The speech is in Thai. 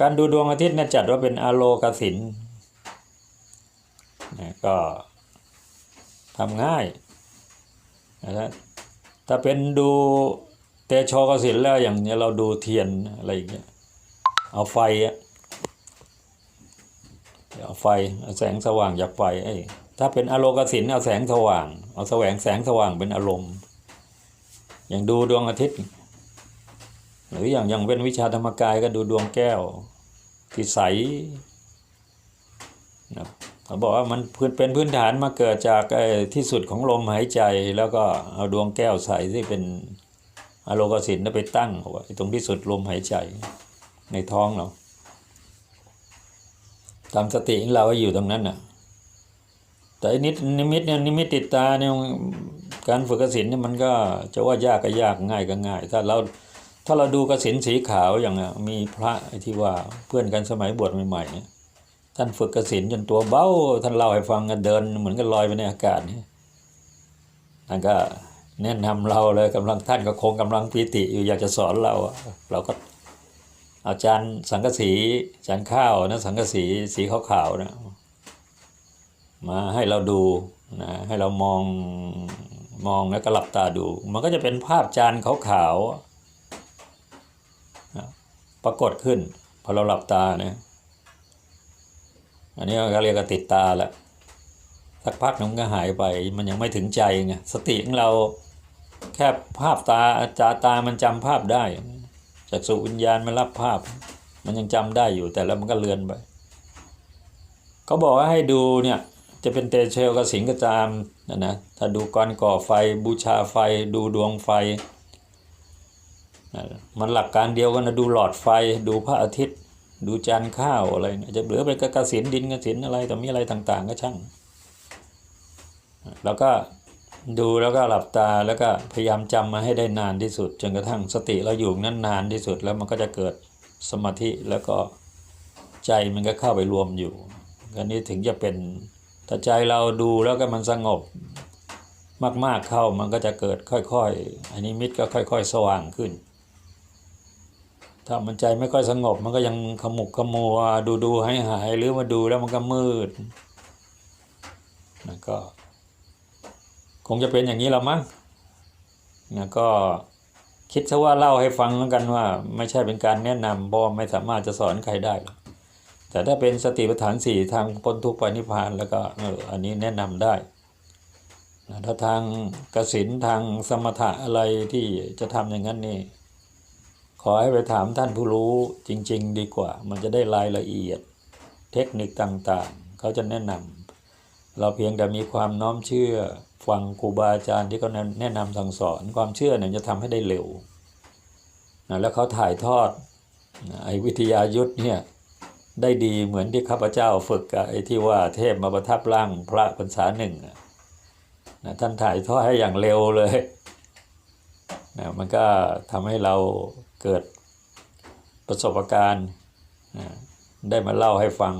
การดูดวงอาทิตย์เนี่ยจัดว่าเป็นอโลกสินนะก็ทำง่ายนะครับถ้าเป็นดูเตโชกสินแล้วอย่างเนี้ยเราดูเทียนอะไรอย่างเงี้ยเอาไฟอะเอาไฟเอาแสงสว่างจากไฟไอ้ถ้าเป็นอโลกสินเอาแสงสว่าง เอาแสวงแสงสว่างเป็นอารมณ์ อย่างดูดวงอาทิตย์ หรืออย่างอย่างเป็นวิชาธรรมกายก็ดูดวงแก้วที่ใสนะเขาบอกว่ามันพื้นเป็นพื้นฐานมาเกิดจากที่สุดของลมหายใจแล้วก็เอาดวงแก้วใสที่เป็นอโลกสินนั้ไปตั้งเอาไว้ตรงที่สุดลมหายใจในท้องเราทำสติของเราอยู่ตรงนั้นน่ะ แต่นิดนิมิตเนี่ยนิมิตติดตาเนี่ยการฝึกกสินเนี่ยมันก็จะว่ายากก็ยากง่ายก็ง่าย ถ้าเรา ถ้าเราดูกระสินสีขาวอย่างมีพระที่ว่าเพื่อนกันสมัยบวชใหม่ๆเนี่ยท่านฝึกกระสินจนตัวเบ้า ท่านเล่าให้ฟังกันเดิน เหมือนกับลอยไปในอากาศเนี่ยท่านก็แนะนำเราเลยกำลังท่านก็คงกำลังปีติอยู่อยากจะสอนเราเราก็เอาจารย์สังกะสีจานข้าวนะสังกะสีสีขาวๆนะมาให้เราดูนะให้เรามองมองแล้วก็หลับตาดู มันก็จะเป็นภาพจานขาวๆ ปรากฏขึ้น พอเราหลับตาเนี่ยอันนี้ก็เรียกว่าติดตาแล้วสักพักหนึงมันก็หายไปมันยังไม่ถึงใจไงสติของเราแค่ภาพตาจาตามันจำภาพได้จากสุวิญญาณมันรับภาพ มันยังจำได้อยู่แต่แล้วมันก็เลือนไปเขาบอกว่าให้ดูเนี่ยจะเป็นเตเชลกับสิงกระจามนะนะถ้าดูก่อนก่อไฟบูชาไฟ ดูดวงไฟ มันหลักการเดียวกันนะดูหลอดไฟดูพระอาทิตย์ ดูจานข้าวอะไรนี่ยจะเหลือไปกกสินดินกสินอะไรแต่มีอะไรต่างๆ ก็ช่าง แล้วก็ดูแล้วก็หลับตาแล้วก็พยายามจำมาให้ได้นานที่สุด จนกระทั่งสติเราอยู่นั้นนานที่สุดแล้วมันก็จะเกิดสมาธิแล้วก็ใจมันก็เข้าไปรวมอยู่อันนี้ถึงจะเป็นถ้าใจเราดูแล้วก็มันสงบมากๆเข้ามันก็จะเกิดค่อยๆอันนี้มิตรก็ค่อย ๆ สว่างขึ้น ถ้ามันใจไม่ค่อยสงบ มันก็ยังขมุกขมัวดูดูให้หายหรือมาดูแล้วมันก็มืดนะก็คงจะเป็นอย่างนี้ละมั้งนะก็คิดซะว่าเล่าให้ฟังแล้วกันว่า ไม่ใช่เป็นการแนะนำเพราะว่ไม่สามารถจะสอนใครได้หรอกแต่ถ้าเป็นสติปัฏฐานสี่ทางพ้นทุกข์ไปนิพพานแล้วก็เอออันนี้แนะนำได้นะถ้าทางกสินทางสมถะอะไรที่จะทำอย่างนั้นนี่ ขอให้ไปถามท่านผู้รู้จริง ๆ ดีกว่า มันจะได้รายละเอียด เทคนิคต่างๆ เขาจะแนะนำเราเพียงแต่มีความน้อมเชื่อ ฟังครูบาอาจารย์ที่เขาแนะนำสั่งสอน ความเชื่อเนี่ยจะทำให้ได้เร็วนะแล้วเขาถ่ายทอดไอ้วิทยายุทธเนี่ยได้ดีเหมือนที่ข้าพเจ้าฝึกไอ้ที่ว่าเทพมาประทับร่างพระพรรษาหนึ่งนะท่านถ่ายทอดให้อย่างเร็วเลย นะมันก็ทำให้เราเกิดประสบการณ์นะได้มาเล่าให้ฟัง